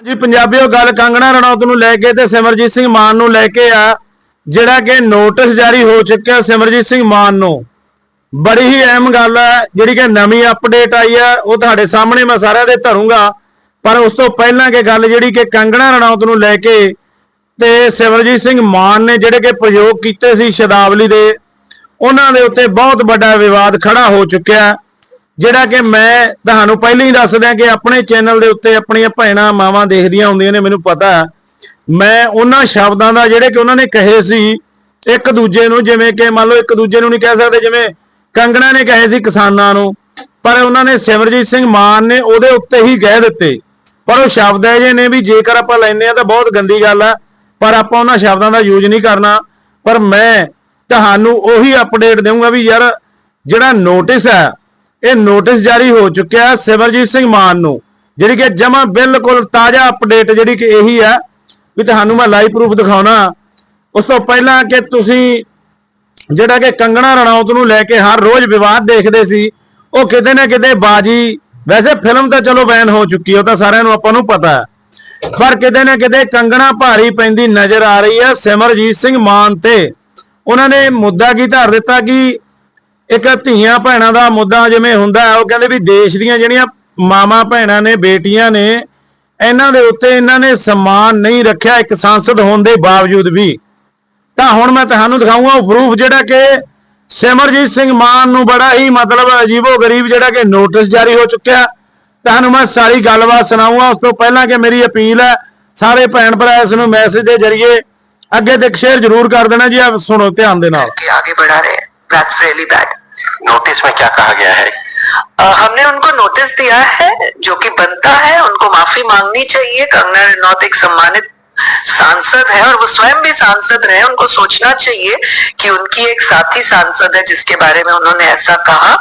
ਜੀ ਪੰਜਾਬੀਓ, ਗੱਲ ਕੰਗਣਾ ਰਣੌਤ ਨੂੰ ਲੈ ਕੇ ਤੇ ਸਿਮਰਜੀਤ ਸਿੰਘ ਮਾਨ ਨੂੰ ਲੈ ਕੇ ਆ, ਜਿਹੜਾ ਕਿ ਨੋਟਿਸ ਜਾਰੀ ਹੋ ਚੁੱਕਿਆ ਸਿਮਰਜੀਤ ਸਿੰਘ ਮਾਨ ਨੂੰ। ਬੜੀ ਹੀ ਅਹਿਮ ਗੱਲ ਹੈ, ਜਿਹੜੀ ਕਿ ਨਵੀਂ ਅਪਡੇਟ ਆਈ ਹੈ, ਉਹ ਤੁਹਾਡੇ ਸਾਹਮਣੇ ਮੈਂ ਸਾਰਿਆਂ ਦੇ ਧਰੂੰਗਾ। ਪਰ ਉਸ ਤੋਂ ਪਹਿਲਾਂ ਕਿ ਗੱਲ ਜਿਹੜੀ ਕਿ ਕੰਗਣਾ ਰਣੌਤ ਨੂੰ ਲੈ ਕੇ ਤੇ ਸਿਮਰਜੀਤ ਸਿੰਘ ਮਾਨ ਨੇ ਜਿਹੜੇ ਕਿ ਪ੍ਰਯੋਗ ਕੀਤੇ ਸੀ ਸ਼ਬਦਾਵਲੀ ਦੇ, ਉਹਨਾਂ ਦੇ ਉੱਤੇ ਬਹੁਤ ਵੱਡਾ ਵਿਵਾਦ ਖੜਾ ਹੋ ਚੁੱਕਿਆ। ਜਿਹੜਾ ਕਿ ਮੈਂ ਤੁਹਾਨੂੰ ਪਹਿਲਾਂ ਹੀ ਦੱਸ ਦਿਆਂ ਕਿ ਆਪਣੇ ਚੈਨਲ ਦੇ ਉੱਤੇ ਆਪਣੀਆਂ ਭੈਣਾਂ ਮਾਵਾਂ ਦੇਖਦੀਆਂ ਹੁੰਦੀਆਂ ਨੇ, ਮੈਨੂੰ ਪਤਾ ਮੈਂ ਉਹਨਾਂ ਸ਼ਬਦਾਂ ਦਾ ਜਿਹੜੇ ਕਿ ਉਹਨਾਂ ਨੇ ਕਹੇ ਸੀ, ਇੱਕ ਦੂਜੇ ਨੂੰ, ਜਿਵੇਂ ਕਿ ਮੰਨ ਲਓ ਇੱਕ ਦੂਜੇ ਨੂੰ ਨਹੀਂ ਕਹਿ ਸਕਦੇ, ਜਿਵੇਂ ਕੰਗਣਾ ਨੇ ਕਹੇ ਸੀ ਕਿਸਾਨਾਂ ਨੂੰ, ਪਰ ਉਹਨਾਂ ਨੇ ਸਿਮਰਜੀਤ ਸਿੰਘ ਮਾਨ ਨੇ ਉਹਦੇ ਉੱਤੇ ਹੀ ਕਹਿ ਦਿੱਤੇ। ਪਰ ਉਹ ਸ਼ਬਦ ਹੈ ਜੇ ਨੇ ਵੀ ਜੇਕਰ ਆਪਾਂ ਲੈਨੇ ਆ ਤਾਂ ਬਹੁਤ ਗੰਦੀ ਗੱਲ ਆ, ਪਰ ਆਪਾਂ ਉਹਨਾਂ ਸ਼ਬਦਾਂ ਦਾ ਯੂਜ਼ ਨਹੀਂ ਕਰਨਾ। ਪਰ ਮੈਂ ਤੁਹਾਨੂੰ ਉਹੀ ਅਪਡੇਟ ਦੇਵਾਂਗਾ ਵੀ ਯਾਰ, ਜਿਹੜਾ ਨੋਟਿਸ ਹੈ ਇਹ ਨੋਟਿਸ ਜਾਰੀ ਹੋ ਚੁੱਕਿਆ ਹੈ ਸਿਮਰਜੀਤ ਸਿੰਘ ਮਾਨ ਨੂੰ, ਜਿਹੜੀ ਕਿ ਜਮਾ ਬਿਲਕੁਲ ਤਾਜ਼ਾ ਅਪਡੇਟ ਜਿਹੜੀ ਕਿ ਇਹੀ ਹੈ ਵੀ ਤੁਹਾਨੂੰ ਮੈਂ ਲਾਈਵ ਪ੍ਰੂਫ ਦਿਖਾਉਣਾ। ਉਸ ਤੋਂ ਪਹਿਲਾਂ ਕਿ ਤੁਸੀਂ ਜਿਹੜਾ ਕਿ ਕੰਗਣਾ ਰਣੌਤ ਨੂੰ ਲੈ ਕੇ ਹਰ ਰੋਜ਼ ਵਿਵਾਦ ਦੇਖਦੇ ਸੀ, ਉਹ ਕਿਤੇ ਨਾ ਕਿਤੇ ਬਾਜੀ, ਵੈਸੇ ਫਿਲਮ ਤਾਂ ਚਲੋ ਬੈਨ ਹੋ ਚੁੱਕੀ ਉਹ ਤਾਂ ਸਾਰਿਆਂ ਨੂੰ ਆਪਾਂ ਨੂੰ ਪਤਾ ਹੈ। ਪਰ ਕਿਤੇ ਨਾ ਕਿਤੇ ਕੰਗਣਾ ਭਾਰੀ ਪੈਂਦੀ ਨਜ਼ਰ ਆ ਰਹੀ ਹੈ ਸਿਮਰਜੀਤ ਸਿੰਘ ਮਾਨ ਤੇ। ਉਹਨਾਂ ਨੇ ਮੁੱਦਾ ਕੀ ਧਾਰ ਦਿੱਤਾ ਕਿ ਇੱਕ ਧੀਆਂ ਭੈਣਾਂ ਦਾ ਮੁੱਦਾ ਜਿਵੇਂ ਹੁੰਦਾ ਹੈ, ਉਹ ਕਹਿੰਦੇ ਵੀ ਦੇਸ਼ ਦੀਆਂ ਜਿਹੜੀਆਂ ਮਾਮਾ ਭੈਣਾਂ ਨੇ, ਬੇਟੀਆਂ ਨੇ, ਇਹਨਾਂ ਦੇ ਉੱਤੇ ਇਹਨਾਂ ਨੇ ਸਮਾਨ ਨਹੀਂ ਰੱਖਿਆ, ਇੱਕ ਸੰਸਦ ਹੋਣ ਦੇ ਬਾਵਜੂਦ ਵੀ। ਤਾਂ ਹੁਣ ਮੈਂ ਤੁਹਾਨੂੰ ਦਿਖਾਉਂਗਾ ਉਹ ਪ੍ਰੂਫ ਜਿਹੜਾ ਕਿ ਸਿਮਰਜੀਤ ਸਿੰਘ ਮਾਨ ਨੂੰ ਬੜਾ ਹੀ ਮਤਲਬ ਅਜੀਬੋ ਗਰੀਬ ਜਿਹੜਾ ਕਿ ਨੋਟਿਸ ਜਾਰੀ ਹੋ ਚੁੱਕਿਆ। ਤੁਹਾਨੂੰ ਮੈਂ ਸਾਰੀ ਗੱਲਬਾਤ ਸੁਣਾਉਂਗਾ ਉਸ ਤੋਂ ਪਹਿਲਾਂ ਕਿ ਮੇਰੀ ਅਪੀਲ ਹੈ, ਸਾਰੇ ਭੈਣ ਭਰਾ ਇਸ ਨੂੰ ਮੈਸੇਜ ਦੇ ਜ਼ਰੀਏ ਅੱਗੇ ਤੱਕ ਸ਼ੇਅਰ ਜ਼ਰੂਰ ਕਰ ਦੇਣਾ ਜੀ ਆ ਸੁਣੋ ਧਿਆਨ ਦੇ ਨਾਲ। ਆਗੇ ਬੜਾ ਰਹੇ ਦੈਟਸ ਰੀਲੀ ਬੈਡ नोटिस में क्या कहा गया है? हमने उनको नोटिस दिया है, जो कि बनता है, उनको माफ़ी मांगनी चाहिए। कंगना रनौत एक सम्मानित सांसद है और वो स्वयं भी सांसद रहे, उनको सोचना चाहिए कि उनकी एक साथी सांसद है, जिसके बारे में उन्होंने ऐसा कहा।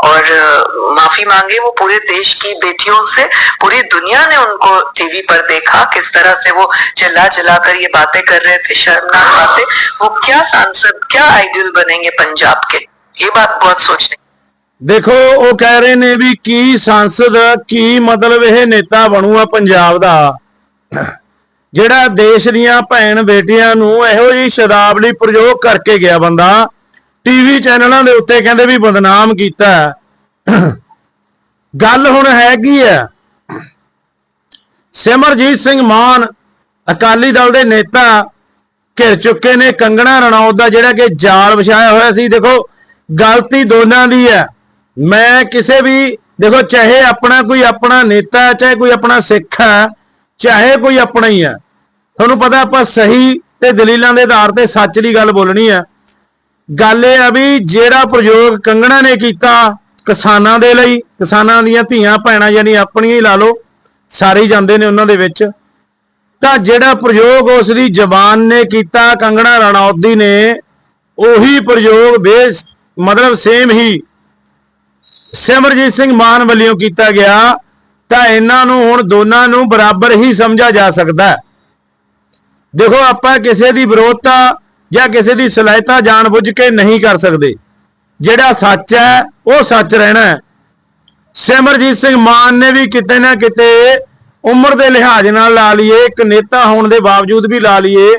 और माफ़ी मांगे वो पूरे देश की बेटियों से। पूरी दुनिया ने उनको टीवी पर देखा, किस तरह से वो चिल्ला चिल्ला कर ये बातें कर रहे थे, शर्मनाक बातें। वो क्या सांसद, क्या आइडियल बनेंगे पंजाब के? ਇਹ ਬਾਤ ਬਹੁਤ ਸੋਚਣੀ ਦੇਖੋ, ਉਹ ਕਹਿ ਰਹੇ ਨੇ ਵੀ ਕੀ ਸੰਸਦ, ਕੀ ਮਤਲਬ ਇਹ ਨੇਤਾ ਬਣੂਆ ਪੰਜਾਬ ਦਾ। ਜਿਹੜਾ ਦੇਸ਼ ਦੀਆਂ ਭੈਣ ਬੇਟੀਆਂ ਨੂੰ ਇਹੋ ਜੀ ਸ਼ਰਾਬਲੀ ਪ੍ਰਯੋਗ ਕਰਕੇ ਗਿਆ ਬੰਦਾ ਟੀਵੀ ਚੈਨਲਾਂ ਦੇ ਉੱਤੇ ਕਹਿੰਦੇ ਵੀ ਬਦਨਾਮ ਕੀਤਾ। ਗੱਲ ਹੁਣ ਹੈ ਕੀ ਹੈ? ਸਿਮਰਜੀਤ ਸਿੰਘ ਮਾਨ, ਅਕਾਲੀ ਦਲ ਦੇ ਨੇਤਾ, ਘਿਰ ਚੁੱਕੇ ਨੇ ਕੰਗਣਾ ਰਣੌਤ ਦਾ ਜਿਹੜਾ ਕਿ ਜਾਲ ਵਿਛਾਇਆ ਹੋਇਆ ਸੀ। ਦੇਖੋ ਗਲਤੀ ਦੋਨਾਂ ਦੀ ਹੈ। ਮੈਂ ਕਿਸੇ ਵੀ ਦੇਖੋ ਚਾਹੇ ਆਪਣਾ ਕੋਈ ਆਪਣਾ ਨੇਤਾ ਹੈ, ਚਾਹੇ ਕੋਈ ਆਪਣਾ ਸਿੱਖ ਹੈ ਚਾਹੇ ਕੋਈ ਆਪਣਾ ਹੀ ਹੈ ਤੁਹਾਨੂੰ ਪਤਾ ਆਪਾਂ ਸਹੀ ਤੇ ਦਲੀਲਾਂ ਦੇ ਆਧਾਰ ਤੇ ਸੱਚ ਦੀ ਗੱਲ ਬੋਲਣੀ ਹੈ। ਗੱਲ ਇਹ ਆ ਵੀ ਜਿਹੜਾ ਪ੍ਰਯੋਗ ਕੰਗਣਾ ਨੇ ਕੀਤਾ ਕਿਸਾਨਾਂ ਦੇ ਲਈ ਕਿਸਾਨਾਂ ਦੀਆਂ ਧੀਆਂ ਭੈਣਾਂ ਯਾਨੀ ਆਪਣੀਆਂ ਹੀ ਲਾ ਲਓ ਸਾਰੇ ਜਾਂਦੇ ਨੇ ਉਹਨਾਂ ਦੇ ਵਿੱਚ ਤਾਂ ਜਿਹੜਾ ਪ੍ਰਯੋਗ ਉਸ ਦੀ ਜ਼ਬਾਨ ਨੇ ਕੀਤਾ ਕੰਗਣਾ ਰਣੌਦੀ ਨੇ ਉਹੀ ਪ੍ਰਯੋਗ ਬੇਸ ਮਤਲਬ ਸੇਮ ਹੀ ਸਿਮਰਜੀਤ ਸਿੰਘ ਮਾਨ ਵੱਲੋਂ ਕੀਤਾ ਗਿਆ, ਤਾਂ ਇਹਨਾਂ ਨੂੰ ਹੁਣ ਦੋਨਾਂ ਨੂੰ ਬਰਾਬਰ ਹੀ ਸਮਝਿਆ ਜਾ ਸਕਦਾ ਦੇਖੋ, ਆਪਾਂ ਕਿਸੇ ਦੀ ਵਿਰੋਧਤਾ ਜਾਂ ਕਿਸੇ ਦੀ ਸਲਾਹਤਾ ਜਾਣਬੁੱਝ ਕੇ ਨਹੀਂ ਕਰ ਸਕਦੇ। ਜਿਹੜਾ ਸੱਚ ਹੈ, ਉਹ ਸੱਚ ਰਹਿਣਾ ਹੈ। ਸਿਮਰਜੀਤ ਸਿੰਘ ਮਾਨ ਨੇ ਵੀ ਕਿਤੇ ਨਾ ਕਿਤੇ ਉਮਰ ਦੇ ਲਿਹਾਜ਼ ਨਾਲ ਲਾ ਲਈਏ, ਇੱਕ ਨੇਤਾ ਹੋਣ ਦੇ ਬਾਵਜੂਦ ਵੀ ਲਾ ਲਈਏ,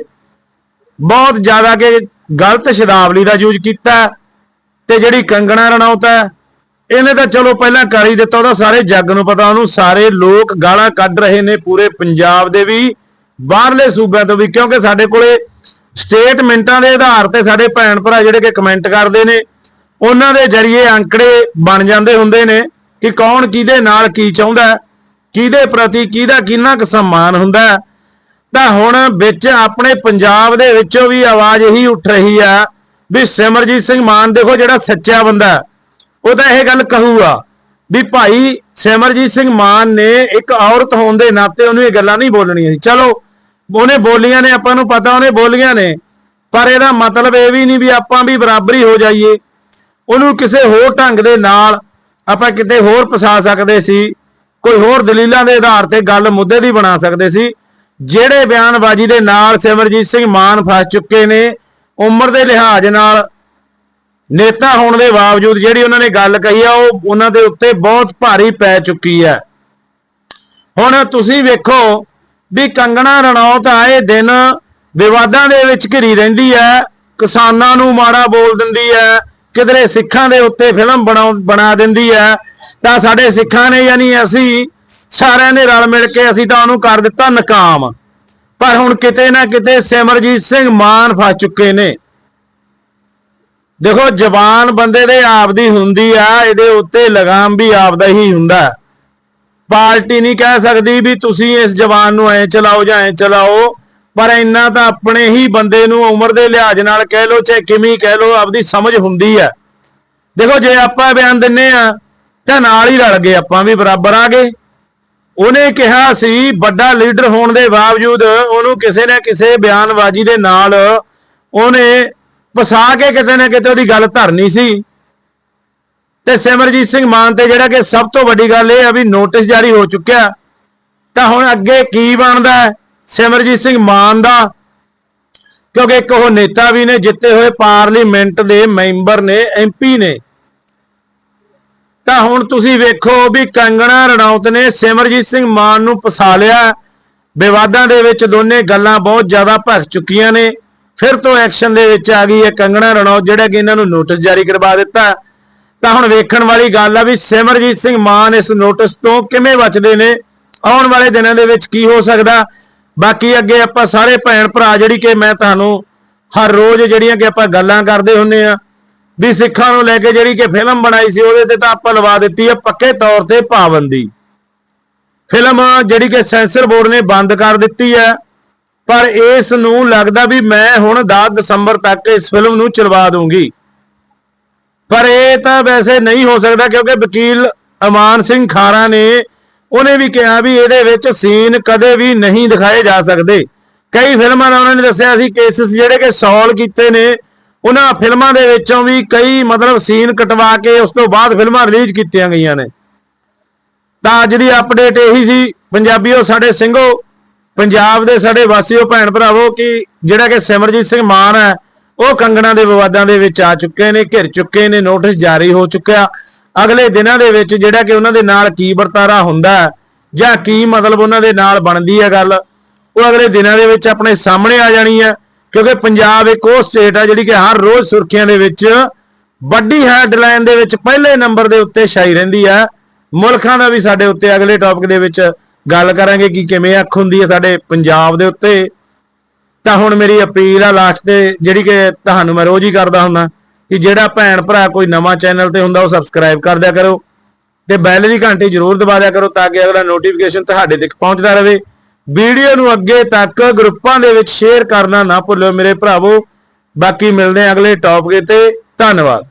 ਬਹੁਤ ਜ਼ਿਆਦਾ ਕਿ ਗਲਤ ਸ਼ਬਦਾਵਲੀ ਦਾ ਯੂਜ਼ ਕੀਤਾ ਤੇ ਜਿਹੜੀ ਕੰਗਣਾ ਰਣੌਤ ਹੈ, ਇਹਨੇ ਤਾਂ ਚਲੋ ਪਹਿਲਾਂ ਕਰ ਹੀ ਦਿੱਤਾ, ਉਹਦਾ ਸਾਰੇ ਜੱਗ ਨੂੰ ਪਤਾ, ਉਹਨੂੰ ਸਾਰੇ ਲੋਕ ਗਾਲਾਂ ਕੱਢ ਰਹੇ ਨੇ ਪੂਰੇ ਪੰਜਾਬ ਦੇ ਵੀ, ਬਾਹਰਲੇ ਸੂਬਿਆਂ ਤੋਂ ਵੀ, ਕਿਉਂਕਿ ਸਾਡੇ ਕੋਲੇ ਸਟੇਟਮੈਂਟਾਂ ਦੇ ਆਧਾਰ ਤੇ ਸਾਡੇ ਭੈਣ ਭਰਾ ਜਿਹੜੇ ਕਿ ਕਮੈਂਟ ਕਰਦੇ ਨੇ, ਉਹਨਾਂ ਦੇ ਜ਼ਰੀਏ ਅੰਕੜੇ ਬਣ ਜਾਂਦੇ ਹੁੰਦੇ ਨੇ ਕਿ ਕੌਣ ਕਿਹਦੇ ਨਾਲ ਕੀ ਚਾਹੁੰਦਾ ਕਿਹਦੇ ਪ੍ਰਤੀ ਕਿਹਦਾ ਕਿੰਨਾ ਕੁ ਸਨਮਾਨ ਹੁੰਦਾ ਤਾਂ ਹੁਣ ਵਿੱਚ ਆਪਣੇ ਪੰਜਾਬ ਦੇ ਵਿੱਚੋਂ ਵੀ ਆਵਾਜ਼ ਇਹੀ ਉੱਠ ਰਹੀ ਆ ਵੀ ਸਿਮਰਜੀਤ ਸਿੰਘ ਮਾਨ ਦੇਖੋ ਜਿਹੜਾ ਸੱਚਾ ਬੰਦਾ ਉਹ ਤਾਂ ਇਹ ਗੱਲ ਕਹੂਗਾ ਵੀ ਭਾਈ ਸਿਮਰਜੀਤ ਸਿੰਘ ਮਾਨ ਨੇ ਇੱਕ ਔਰਤ ਹੋਣ ਦੇ ਨਾਤੇ ਉਹਨੂੰ ਇਹ ਗੱਲਾਂ ਨਹੀਂ ਬੋਲਣੀਆਂ ਸੀ। ਚਲੋ, ਉਹਨੇ ਬੋਲੀਆਂ ਨੇ, ਆਪਾਂ ਨੂੰ ਪਤਾ ਉਹਨੇ ਬੋਲੀਆਂ ਨੇ, ਪਰ ਇਹਦਾ ਮਤਲਬ ਇਹ ਵੀ ਨਹੀਂ ਵੀ ਆਪਾਂ ਵੀ ਬਰਾਬਰੀ ਹੋ ਜਾਈਏ। ਉਹਨੂੰ ਕਿਸੇ ਹੋਰ ਢੰਗ ਦੇ ਨਾਲ ਆਪਾਂ ਕਿਤੇ ਹੋਰ ਫਸਾ ਸਕਦੇ ਸੀ, ਕੋਈ ਹੋਰ ਦਲੀਲਾਂ ਦੇ ਆਧਾਰ ਤੇ ਗੱਲ ਮੁੱਦੇ ਦੀ ਬਣਾ ਸਕਦੇ ਸੀ। ਜਿਹੜੇ ਬਿਆਨਬਾਜ਼ੀ ਦੇ ਨਾਲ ਸਿਮਰਜੀਤ ਸਿੰਘ ਮਾਨ ਫਸ ਚੁੱਕੇ ਨੇ ਉਮਰ ਦੇ ਲਿਹਾਜ਼ ਨਾਲ ਨੇਤਾ ਹੋਣ ਦੇ ਬਾਵਜੂਦ ਜਿਹੜੀ ਉਹਨਾਂ ਨੇ ਗੱਲ ਕਹੀ ਆ, ਉਹ ਉਹਨਾਂ ਦੇ ਉੱਤੇ ਬਹੁਤ ਭਾਰੀ ਪੈ ਚੁੱਕੀ ਹੈ। ਹੁਣ ਤੁਸੀਂ ਵੇਖੋ ਵੀ ਕੰਗਣਾ ਰਣੌਤ ਆਏ ਦਿਨ ਵਿਵਾਦਾਂ ਦੇ ਵਿੱਚ ਘਿਰੀ ਰਹਿੰਦੀ ਹੈ, ਕਿਸਾਨਾਂ ਨੂੰ ਮਾੜਾ ਬੋਲ ਦਿੰਦੀ ਹੈ, ਕਿਧਰੇ ਸਿੱਖਾਂ ਦੇ ਉੱਤੇ ਫਿਲਮ ਬਣਾਉ ਬਣਾ ਦਿੰਦੀ ਹੈ, ਤਾਂ ਸਾਡੇ ਸਿੱਖਾਂ ਨੇ ਯਾਨੀ ਅਸੀਂ ਸਾਰਿਆਂ ਨੇ ਰਲ ਮਿਲ ਕੇ ਅਸੀਂ ਤਾਂ ਉਹਨੂੰ ਕਰ ਦਿੱਤਾ ਨਕਾਮ। ਪਰ ਹੁਣ ਕਿਤੇ ਨਾ ਕਿਤੇ ਸਿਮਰਜੀਤ ਸਿੰਘ ਮਾਨ ਫਸ ਚੁੱਕੇ ਨੇ। ਦੇਖੋ ਜ਼ਬਾਨ ਬੰਦੇ ਦੇ ਆਪਦੀ ਹੁੰਦੀ ਆ, ਇਹਦੇ ਉੱਤੇ ਲਗਾਮ ਵੀ ਆਪਦਾ ਹੀ ਹੁੰਦਾ। ਪਾਰਟੀ ਨਹੀਂ ਕਹਿ ਸਕਦੀ ਵੀ ਤੁਸੀਂ ਇਸ ਜ਼ਬਾਨ ਨੂੰ ਐ ਚਲਾਓ ਜਾਂ ਐ ਚਲਾਓ, ਪਰ ਇੰਨਾ ਤਾਂ ਆਪਣੇ ਹੀ ਬੰਦੇ ਨੂੰ ਉਮਰ ਦੇ ਲਿਹਾਜ਼ ਨਾਲ ਕਹਿ ਲੋ ਚਾਹੇ ਕਿਵੇਂ ਕਹਿ ਲੋ ਆਪਦੀ ਸਮਝ ਹੁੰਦੀ ਆ। ਦੇਖੋ, ਜੇ ਆਪਾਂ ਬਿਆਨ ਦਿੰਨੇ ਆ, ਤਾਂ ਨਾਲ ਹੀ ਰਲ ਗਏ ਆਪਾਂ ਵੀ ਬਰਾਬਰ ਆ ਗਏ। ਉਹਨੇ ਕਿਹਾ ਸੀ, ਵੱਡਾ ਲੀਡਰ ਹੋਣ ਦੇ ਬਾਵਜੂਦ ਉਹਨੂੰ ਕਿਸੇ ਨਾ ਕਿਸੇ ਬਿਆਨਬਾਜ਼ੀ ਦੇ ਨਾਲ ਉਹਨੇ ਫਸਾ ਕੇ ਕਿਤੇ ਨਾ ਕਿਤੇ ਉਹਦੀ ਗੱਲ ਧਰਨੀ ਸੀ। ਤੇ ਸਿਮਰਜੀਤ ਸਿੰਘ ਮਾਨ ਤੇ ਜਿਹੜਾ ਕਿ ਸਭ ਤੋਂ ਵੱਡੀ ਗੱਲ ਇਹ ਆ ਵੀ ਨੋਟਿਸ ਜਾਰੀ ਹੋ ਚੁੱਕਿਆ। ਤਾਂ ਹੁਣ ਅੱਗੇ ਕੀ ਬਣਦਾ ਸਿਮਰਜੀਤ ਸਿੰਘ ਮਾਨ ਦਾ? ਕਿਉਂਕਿ ਇੱਕ ਉਹ ਨੇਤਾ ਵੀ ਨੇ, ਜਿੱਤੇ ਹੋਏ ਪਾਰਲੀਮੈਂਟ ਦੇ ਮੈਂਬਰ ਨੇ ਐਮਪੀ ਨੇ। ਤਾਂ ਹੁਣ ਤੁਸੀਂ ਵੇਖੋ ਵੀ ਕੰਗਣਾ ਰਣੌਤ ਨੇ ਸਿਮਰਜੀਤ ਸਿੰਘ ਮਾਨ ਨੂੰ ਪਸਾ ਲਿਆ। ਵਿਵਾਦਾਂ ਦੇ ਵਿੱਚ ਦੋਨੇ ਗੱਲਾਂ ਬਹੁਤ ਜ਼ਿਆਦਾ ਭਖ ਚੁੱਕੀਆਂ ਨੇ। ਫਿਰ ਤੋਂ ਐਕਸ਼ਨ ਦੇ ਵਿੱਚ ਆ ਗਈ ਹੈ ਕੰਗਣਾ ਰਣੌਤ, ਜਿਹੜਾ ਕਿ ਇਹਨਾਂ ਨੂੰ ਨੋਟਿਸ ਜਾਰੀ ਕਰਵਾ ਦਿੱਤਾ। ਤਾਂ ਹੁਣ ਵੇਖਣ ਵਾਲੀ ਗੱਲ ਆ ਵੀ ਸਿਮਰਜੀਤ ਸਿੰਘ ਮਾਨ ਇਸ ਨੋਟਿਸ ਤੋਂ ਕਿਵੇਂ ਬਚਦੇ ਨੇ। ਆਉਣ ਵਾਲੇ ਦਿਨਾਂ ਦੇ ਵਿੱਚ ਕੀ ਹੋ ਸਕਦਾ। ਬਾਕੀ ਅੱਗੇ ਆਪਾਂ ਸਾਰੇ ਭੈਣ ਭਰਾ, ਜਿਹੜੀ ਕਿ ਮੈਂ ਤੁਹਾਨੂੰ ਹਰ ਰੋਜ਼ ਜਿਹੜੀਆਂ ਕਿ ਆਪਾਂ ਗੱਲਾਂ ਕਰਦੇ ਹੁੰਨੇ ਆ ਵੀ ਸਿੱਖਾਂ ਨੂੰ ਲੈ ਕੇ ਜਿਹੜੀ ਕਿ ਫਿਲਮ ਬਣਾਈ ਸੀ, ਉਹਦੇ ਤੇ ਤਾਂ ਆਪਾਂ ਲਵਾ ਦਿੱਤੀ ਹੈ ਪੱਕੇ ਤੌਰ ਤੇ ਪਾਬੰਦੀ। ਫਿਲਮ ਜਿਹੜੀ ਕਿ ਸੈਂਸਰ ਬੋਰਡ ਨੇ ਬੰਦ ਕਰ ਦਿੱਤੀ ਹੈ ਪਰ ਇਸ ਨੂੰ ਲੱਗਦਾ ਵੀ ਮੈਂ ਹੁਣ 10 ਦਸੰਬਰ ਤੱਕ ਇਸ ਫਿਲਮ ਨੂੰ ਚਲਵਾ ਦੂੰਗੀ। ਪਰ ਇਹ ਤਾਂ ਵੈਸੇ ਨਹੀਂ ਹੋ ਸਕਦਾ ਕਿਉਂਕਿ ਵਕੀਲ ਅਮਾਨ ਸਿੰਘ ਖਾਰਾ ਨੇ, ਉਹਨੇ ਵੀ ਕਿਹਾ ਵੀ ਇਹਦੇ ਵਿੱਚ ਸੀਨ ਕਦੇ ਵੀ ਨਹੀਂ ਦਿਖਾਏ ਜਾ ਸਕਦੇ। ਕਈ ਫਿਲਮਾਂ ਦਾ ਉਹਨਾਂ ਨੇ ਦੱਸਿਆ ਸੀ, ਕੇਸਿਸ ਜਿਹੜੇ ਕਿ ਸੋਲਵ ਕੀਤੇ ਨੇ ਉਹਨਾਂ ਫਿਲਮਾਂ ਦੇ ਵਿੱਚੋਂ ਵੀ ਕਈ ਮਤਲਬ ਸੀਨ ਕਟਵਾ ਕੇ ਉਸ ਤੋਂ ਬਾਅਦ ਫਿਲਮਾਂ ਰਿਲੀਜ਼ ਕੀਤੀਆਂ ਗਈਆਂ ਨੇ। ਤਾਂ ਅੱਜ ਦੀ ਅਪਡੇਟ ਇਹੀ ਸੀ ਪੰਜਾਬੀਓ ਸਾਡੇ ਸਿੰਘੋ ਪੰਜਾਬ ਦੇ ਸਾਡੇ ਵਾਸੀਓ ਭੈਣ ਭਰਾਵੋ ਕਿ ਜਿਹੜਾ ਕਿ ਸਿਮਰਜੀਤ ਸਿੰਘ ਮਾਨ ਹੈ ਉਹ ਕੰਗਣਾ ਦੇ ਵਿਵਾਦਾਂ ਦੇ ਵਿੱਚ ਆ ਚੁੱਕੇ ਨੇ ਘਿਰ ਚੁੱਕੇ ਨੇ ਨੋਟਿਸ ਜਾਰੀ ਹੋ ਚੁੱਕਿਆ। ਅਗਲੇ ਦਿਨਾਂ ਦੇ ਵਿੱਚ ਜਿਹੜਾ ਕਿ ਉਹਨਾਂ ਦੇ ਨਾਲ ਕੀ ਵਰਤਾਰਾ ਹੁੰਦਾ ਹੈ, ਜਾਂ ਕੀ ਮਤਲਬ ਉਹਨਾਂ ਦੇ ਨਾਲ ਬਣਦੀ ਹੈ ਗੱਲ ਉਹ ਅਗਲੇ ਦਿਨਾਂ ਦੇ ਵਿੱਚ ਆਪਣੇ ਸਾਹਮਣੇ ਆ ਜਾਣੀ ਹੈ। ਕਿਉਂਕਿ ਪੰਜਾਬ ਇੱਕ ਉਹ ਸਟੇਟ ਆ ਜਿਹੜੀ ਕਿ ਹਰ ਰੋਜ਼ ਸੁਰਖੀਆਂ ਦੇ ਵਿੱਚ ਵੱਡੀ ਹੈਡਲਾਈਨ ਦੇ ਵਿੱਚ ਪਹਿਲੇ ਨੰਬਰ ਦੇ ਉੱਤੇ ਛਾਈ ਰਹਿੰਦੀ ਹੈ ਮੁਲਕਾਂ ਦਾ ਵੀ ਸਾਡੇ ਉੱਤੇ ਅਗਲੇ ਟੌਪਿਕ ਦੇ ਵਿੱਚ ਗੱਲ ਕਰਾਂਗੇ ਕਿ ਕਿਵੇਂ ਅੱਖ ਹੁੰਦੀ ਹੈ ਸਾਡੇ ਪੰਜਾਬ ਦੇ ਉੱਤੇ। ਤਾਂ ਹੁਣ ਮੇਰੀ ਅਪੀਲ ਆ ਲਾਸਟ ਤੇ ਜਿਹੜੀ ਕਿ ਤੁਹਾਨੂੰ ਮੈਂ ਰੋਜ਼ ਹੀ ਕਰਦਾ ਹੁੰਦਾ ਕਿ ਜਿਹੜਾ ਭੈਣ ਭਰਾ ਕੋਈ ਨਵਾਂ ਚੈਨਲ ਤੇ ਹੁੰਦਾ ਉਹ ਸਬਸਕ੍ਰਾਈਬ ਕਰ ਦਿਆ ਕਰੋ ਤੇ ਬੈਲ ਦੀ ਘੰਟੀ ਜ਼ਰੂਰ ਦਬਾ ਦਿਆ ਕਰੋ ਤਾਂ ਕਿ ਅਗਲਾ ਨੋਟੀਫਿਕੇਸ਼ਨ ਤੁਹਾਡੇ ਤੱਕ ਪਹੁੰਚਦਾ ਰਹੇ। ਵੀਡੀਓ ਨੂੰ ਅੱਗੇ ਤੱਕ ਗਰੁੱਪਾਂ ਦੇ ਵਿੱਚ ਸ਼ੇਅਰ ਕਰਨਾ ਨਾ ਭੁੱਲਿਓ ਮੇਰੇ ਭਰਾਵੋ। ਬਾਕੀ ਮਿਲਦੇ ਹਾਂ ਅਗਲੇ ਟੌਪਿਕ ਤੇ। ਧੰਨਵਾਦ।